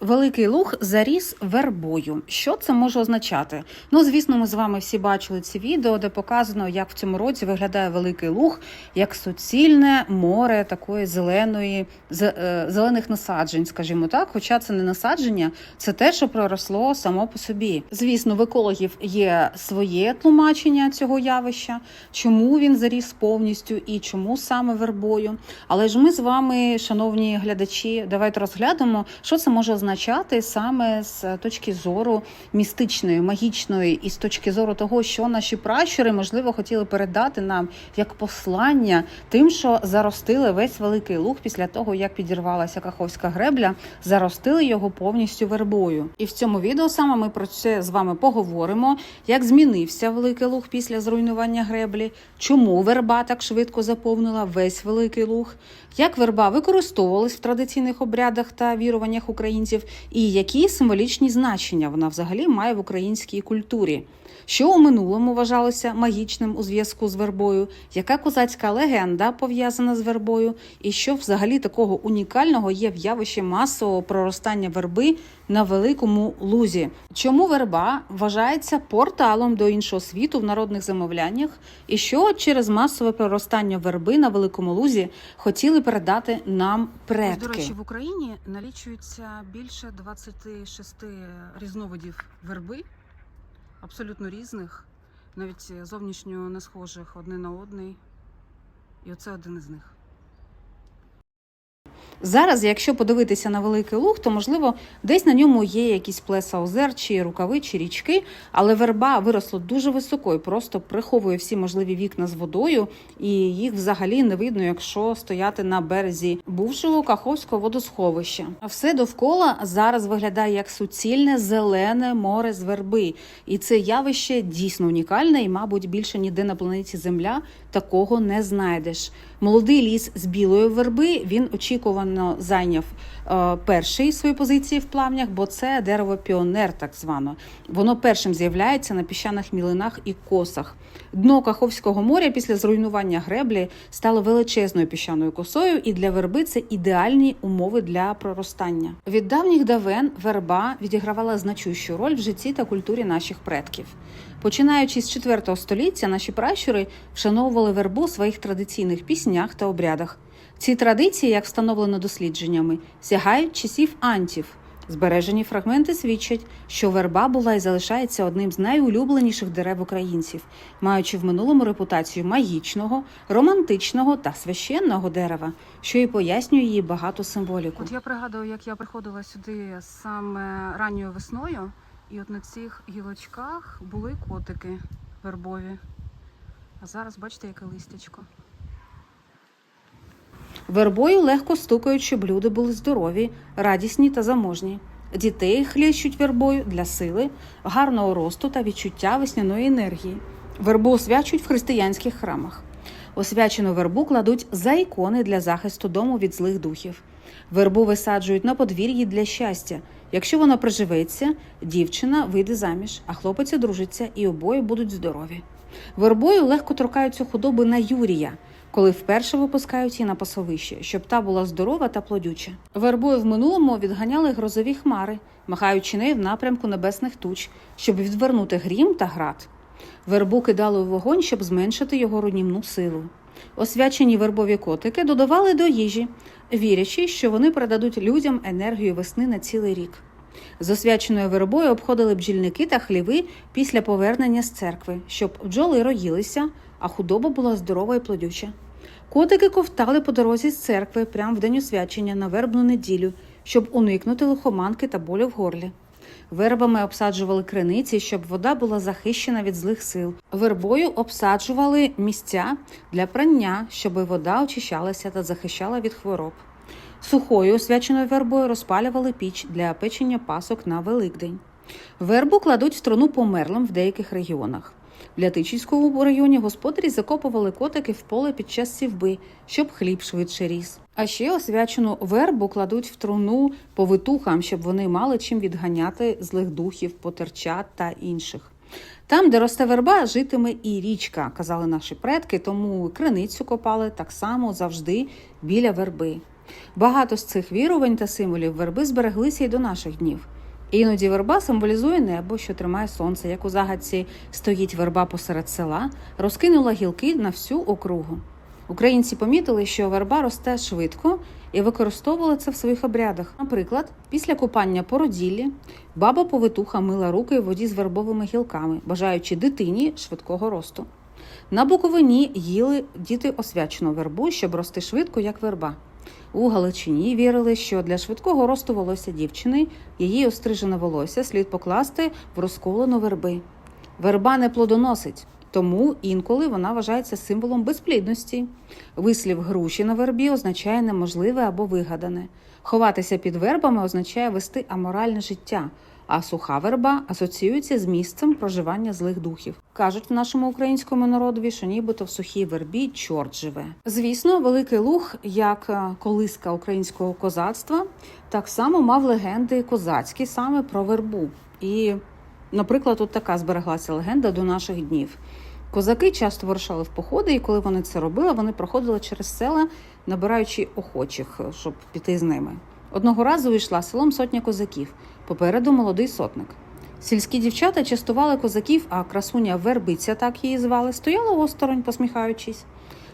Великий луг заріс вербою. Що це може означати? Ну, звісно, ми з вами всі бачили ці відео, де показано, як в цьому році виглядає великий луг, як суцільне море такої зеленої е, зелених насаджень, скажімо так. Хоча це не насадження, це те, що проросло само по собі. Звісно, в екологів є своє тлумачення цього явища, чому він заріс повністю і чому саме вербою. Але ж ми з вами, шановні глядачі, давайте розглянемо, що це може означати саме з точки зору містичної, магічної, і з точки зору того, що наші пращури можливо хотіли передати нам як послання тим, що заростили весь великий луг після того, як підірвалася каховська гребля, заростили його повністю вербою. І в цьому відео саме ми про це з вами поговоримо, як змінився великий луг після зруйнування греблі, чому верба так швидко заповнила весь великий луг, як верба використовувалась в традиційних обрядах та віруваннях українців, і які символічні значення вона взагалі має в українській культурі. Що у минулому вважалося магічним у зв'язку з вербою, яка козацька легенда пов'язана з вербою, і що взагалі такого унікального є в явищі масового проростання верби на великому лузі? Чому верба вважається порталом до іншого світу в народних замовляннях, і що через масове проростання верби на великому лузі хотіли передати нам предки? До речі, в Україні налічується більше 26 різновидів верби, абсолютно різних, навіть зовнішньо не схожих одне на одний. І оце один із них. Зараз, якщо подивитися на великий луг, то можливо десь на ньому є якісь плеса озер, чи рукави, чи річки, але верба виросла дуже високо і просто приховує всі можливі вікна з водою, і їх взагалі не видно, якщо стояти на березі бувшого Каховського водосховища. А все довкола зараз виглядає як суцільне зелене море з верби, і це явище дійсно унікальне, і, мабуть, більше ніде на планеті Земля такого не знайдеш. Молодий ліс з білої верби він очікувано зайняв е, перший свої позиції в плавнях, бо це дерево піонер, так звано. Воно першим з'являється на піщаних мілинах і косах. Дно Каховського моря після зруйнування греблі стало величезною піщаною косою, і для верби це ідеальні умови для проростання. Від давніх давен верба відігравала значущу роль в житті та культурі наших предків. Починаючи з 4 століття, наші пращури вшановували вербу у своїх традиційних піснях та обрядах. Ці традиції, як встановлено дослідженнями, сягають часів антів. Збережені фрагменти свідчать, що верба була і залишається одним з найулюбленіших дерев українців, маючи в минулому репутацію магічного, романтичного та священного дерева, що і пояснює її багату символіку. От я пригадую, як я приходила сюди саме ранньою весною, і от на цих гілочках були котики вербові. А зараз бачите, яке листячко. Вербою легко стукають, щоб люди були здорові, радісні та заможні. Дітей хлещуть вербою для сили, гарного росту та відчуття весняної енергії. Вербу освячують в християнських храмах. Освячену вербу кладуть за ікони для захисту дому від злих духів. Вербу висаджують на подвір'ї для щастя. Якщо вона приживеться, дівчина вийде заміж, а хлопець одружиться і обоє будуть здорові. Вербою легко торкаються худоби на Юрія, коли вперше випускають її на пасовище, щоб та була здорова та плодюча. Вербою в минулому відганяли грозові хмари, махаючи нею в напрямку небесних туч, щоб відвернути грім та град. Вербу кидали у вогонь, щоб зменшити його руйнівну силу. Освячені вербові котики додавали до їжі, вірячи, що вони передадуть людям енергію весни на цілий рік. З освяченою вербою обходили бджільники та хліви після повернення з церкви, щоб бджоли роїлися, а худоба була здорова і плодюча. Котики ковтали по дорозі з церкви прямо в день освячення на вербну неділю, щоб уникнути лихоманки та болю в горлі. Вербами обсаджували криниці, щоб вода була захищена від злих сил. Вербою обсаджували місця для прання, щоб вода очищалася та захищала від хвороб. Сухою освяченою вербою розпалювали піч для печення пасок на Великдень. Вербу кладуть в труну померлим в деяких регіонах. В Лятичівському районі господарі закопували котики в поле під час сівби, щоб хліб швидше ріс. А ще освячену вербу кладуть в труну повитухам, щоб вони мали чим відганяти злих духів, потерчат та інших. Там, де росте верба, житиме і річка, казали наші предки, тому криницю копали так само завжди біля верби. Багато з цих вірувань та символів верби збереглися й до наших днів. Іноді верба символізує небо, що тримає сонце, як у загадці стоїть верба посеред села, розкинула гілки на всю округу. Українці помітили, що верба росте швидко і використовували це в своїх обрядах. Наприклад, після купання породіллі баба повитуха мила руки в воді з вербовими гілками, бажаючи дитині швидкого росту. На Буковині їли діти освячену вербу, щоб рости швидко, як верба. У Галичині вірили, що для швидкого росту волосся дівчини її острижене волосся слід покласти в розколену верби. Верба не плодоносить, тому інколи вона вважається символом безплідності. Вислів груші на вербі означає неможливе або вигадане. Ховатися під вербами означає вести аморальне життя, а суха верба асоціюється з місцем проживання злих духів. Кажуть в нашому українському народові, що нібито в сухій вербі чорт живе. Звісно, великий луг, як е, колиска українського козацтва, так само мав легенди козацькі саме про вербу. І, наприклад, от така збереглася легенда до наших днів. Козаки часто вирушали в походи, і коли вони це робили, вони проходили через села, набираючи охочих, щоб піти з ними. Одного разу вийшла селом сотня козаків. Попереду молодий сотник. Сільські дівчата частували козаків, а красуня вербиця, так її звали, стояла осторонь, посміхаючись.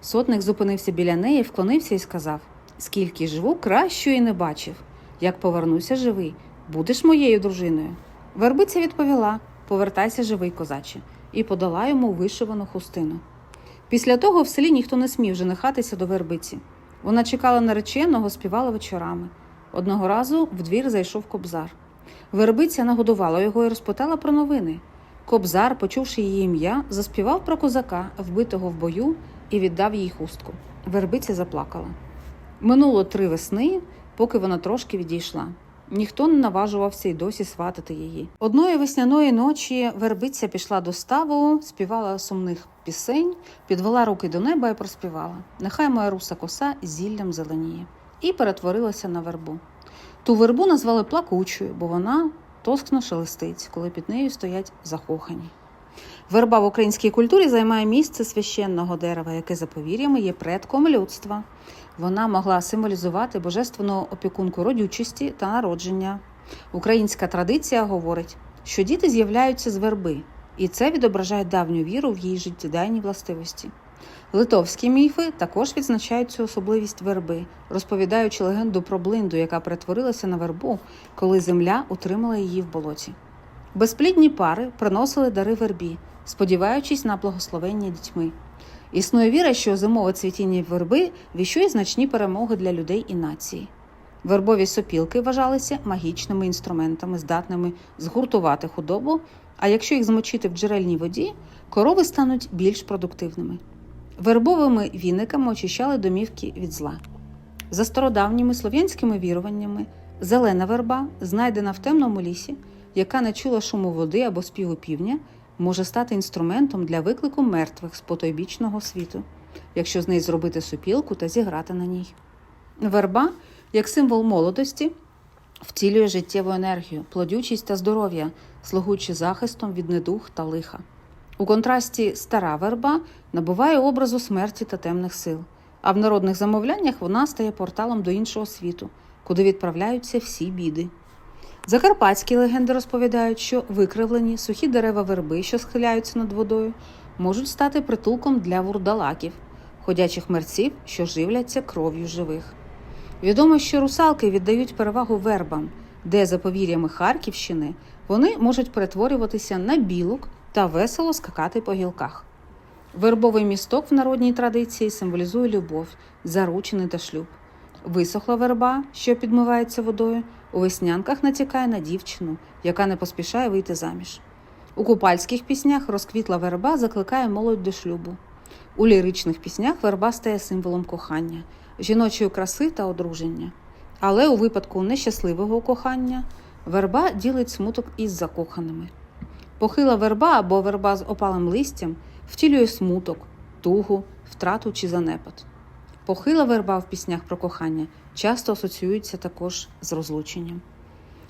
Сотник зупинився біля неї, вклонився і сказав: Скільки живу, кращої не бачив. Як повернуся живий, будеш моєю дружиною. Вербиця відповіла: Повертайся живий, козаче, і подала йому вишивану хустину. Після того в селі ніхто не смів женихатися до вербиці. Вона чекала нареченого, співала вечорами. Одного разу в двір зайшов кобзар. Вербиця нагодувала його і розпитала про новини. Кобзар, почувши її ім'я, заспівав про козака, вбитого в бою, і віддав їй хустку. Вербиця заплакала. Минуло три весни, поки вона трошки відійшла. Ніхто не наважувався й досі сватати її. Одної весняної ночі вербиця пішла до ставу, співала сумних пісень, підвела руки до неба і проспівала: Нехай моя руса коса зіллям зеленіє, і перетворилася на вербу. Ту вербу назвали плакучою, бо вона тоскно шелестить, коли під нею стоять закохані. Верба в українській культурі займає місце священного дерева, яке за повір'ями є предком людства. Вона могла символізувати божественну опікунку родючості та народження. Українська традиція говорить, що діти з'являються з верби, і це відображає давню віру в її життєдайні властивості. Литовські міфи також відзначають цю особливість верби, розповідаючи легенду про блинду, яка перетворилася на вербу, коли земля утримала її в болоті. Безплідні пари приносили дари вербі, сподіваючись на благословення дітьми. Існує віра, що зимове цвітіння верби віщує значні перемоги для людей і нації. Вербові сопілки вважалися магічними інструментами, здатними згуртувати худобу, а якщо їх змочити в джерельній воді, корови стануть більш продуктивними. Вербовими віниками очищали домівки від зла. За стародавніми слов'янськими віруваннями, зелена верба, знайдена в темному лісі, яка не чула шуму води або співу півня, може стати інструментом для виклику мертвих з потойбічного світу, якщо з неї зробити супілку та зіграти на ній. Верба, як символ молодості, втілює життєву енергію, плодючість та здоров'я, слугуючи захистом від недух та лиха. У контрасті стара верба набуває образу смерті та темних сил, а в народних замовляннях вона стає порталом до іншого світу, куди відправляються всі біди. Закарпатські легенди розповідають, що викривлені сухі дерева верби, що схиляються над водою, можуть стати притулком для вурдалаків, ходячих мерців, що живляться кров'ю живих. Відомо, що русалки віддають перевагу вербам, де, за повір'ями Харківщини, вони можуть перетворюватися на білок та весело скакати по гілках. Вербовий місток в народній традиції символізує любов, заручини та шлюб. Висохла верба, що підмивається водою, у веснянках натякає на дівчину, яка не поспішає вийти заміж. У купальських піснях розквітла верба закликає молодь до шлюбу. У ліричних піснях верба стає символом кохання, жіночої краси та одруження. Але у випадку нещасливого кохання верба ділить смуток із закоханими. Похила верба або верба з опалим листям втілює смуток, тугу, втрату чи занепад. Похила верба в піснях про кохання часто асоціюється також з розлученням.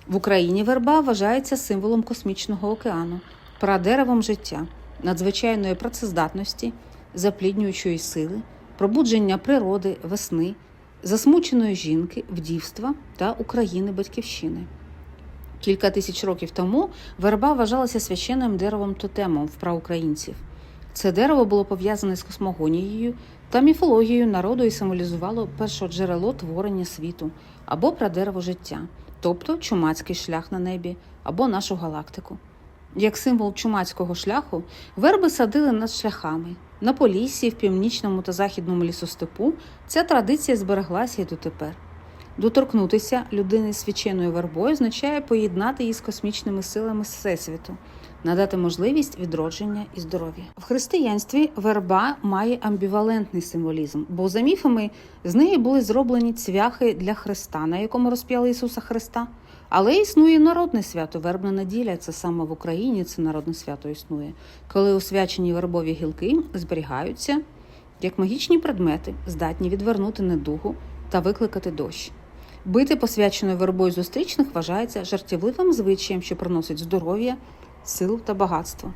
В Україні верба вважається символом космічного океану, прадеревом життя, надзвичайної працездатності, запліднюючої сили, пробудження природи, весни, засмученої жінки, вдівства та України батьківщини. Кілька тисяч років тому верба вважалася священним деревом тотемом в праукраїнців. Це дерево було пов'язане з космогонією та міфологією народу і символізувало першоджерело творення світу або прадерево життя, тобто чумацький шлях на небі або нашу галактику. Як символ чумацького шляху, верби садили над шляхами. На Поліссі, в північному та західному лісостепу ця традиція збереглася і дотепер. Доторкнутися людини свяченою вербою означає поєднати її з космічними силами Всесвіту, надати можливість відродження і здоров'я. В християнстві верба має амбівалентний символізм, бо за міфами з неї були зроблені цвяхи для Христа, на якому розп'яли Ісуса Христа. Але існує народне свято, вербна неділя. Це саме в Україні це народне свято існує, коли освячені вербові гілки зберігаються як магічні предмети, здатні відвернути недугу та викликати дощ. Бити посвяченою вербою зустрічних вважається жартівливим звичаєм, що приносить здоров'я, силу та багатство.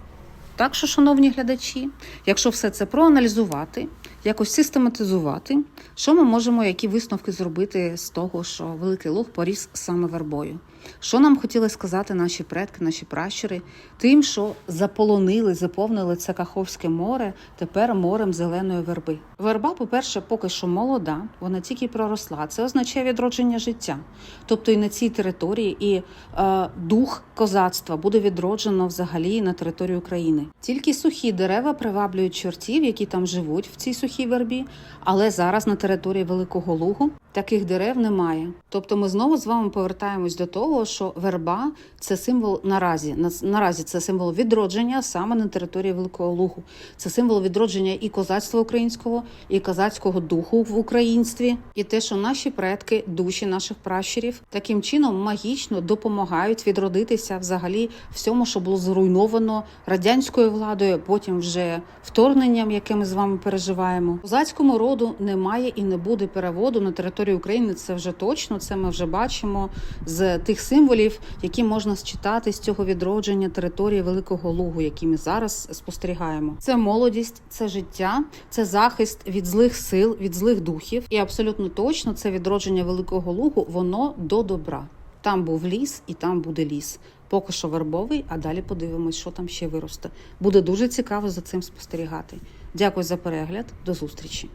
Так що, шановні глядачі, якщо все це проаналізувати, якось систематизувати, що ми можемо, які висновки зробити з того, що Великий Луг поріс саме вербою? Що нам хотіли сказати наші предки, наші пращури, тим, що заполонили, заповнили це Каховське море тепер морем зеленої верби. Верба, по-перше, поки що молода, вона тільки проросла. Це означає відродження життя. Тобто і на цій території і е, дух козацтва буде відроджено взагалі на території України. Тільки сухі дерева приваблюють чортів, які там живуть в цій сухій вербі, але зараз на території Великого Лугу таких дерев немає. Тобто ми знову з вами повертаємось до того, що верба це символ наразі. На- Наразі це символ відродження саме на території Великого Лугу. Це символ відродження і козацтва українського, і козацького духу в українстві, і те, що наші предки, душі наших пращурів, таким чином магічно допомагають відродитися взагалі всьому, що було зруйновано радянською владою, потім вже вторгненням, яке ми з вами переживаємо. Козацькому роду немає і не буде переводу на територію України. Це вже точно. Це ми вже бачимо з тих символів, які можна считати з цього відродження території Великого Лугу, які ми зараз спостерігаємо. Це молодість, це життя, це захист від злих сил, від злих духів. І абсолютно точно це відродження Великого Лугу, воно до добра. Там був ліс, і там буде ліс. Поки що вербовий, а далі подивимось, що там ще виросте. Буде дуже цікаво за цим спостерігати. Дякую за перегляд. До зустрічі.